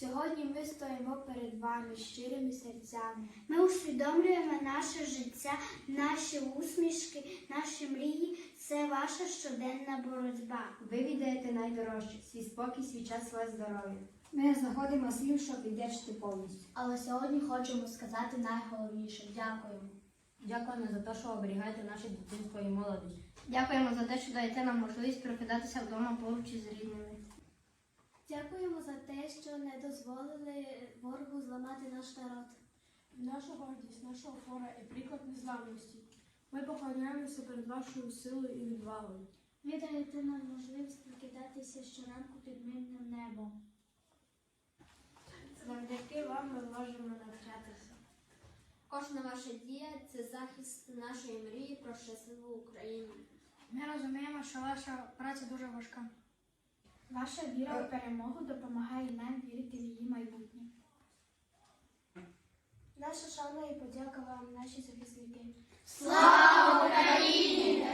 Сьогодні ми стоїмо перед вами щирими серцями. Ми усвідомлюємо наше життя, наші усмішки, наші мрії. Це ваша щоденна боротьба. Ви віддаєте найдорожче свій спокій, свій час, своє здоров'я. Ми знаходимо слів, щоб віддячити повністю. Але сьогодні хочемо сказати найголовніше дякуємо. Дякуємо за те, що оберігаєте наше дитинство і молодість. Дякуємо за те, що даєте нам можливість прокидатися вдома поруч із рідними. Дякуємо за те, що не дозволили ворогу зламати наш народ. Наша гордість, наша опора і приклад незламності. Ми поклоняємося перед вашою силою і відвагою. Ви даєте нам можливість прокидатися щоранку під мирним небом. Завдяки вам ми можемо навчатися. Кожна ваша дія це захист нашої мрії про щасливу Україну. Ми розуміємо, що ваша праця дуже важка. Ваша віра в перемогу допомагає нам вірити в її майбутнє. Наша шана і подяка вам, наші захисники. Слава Україні!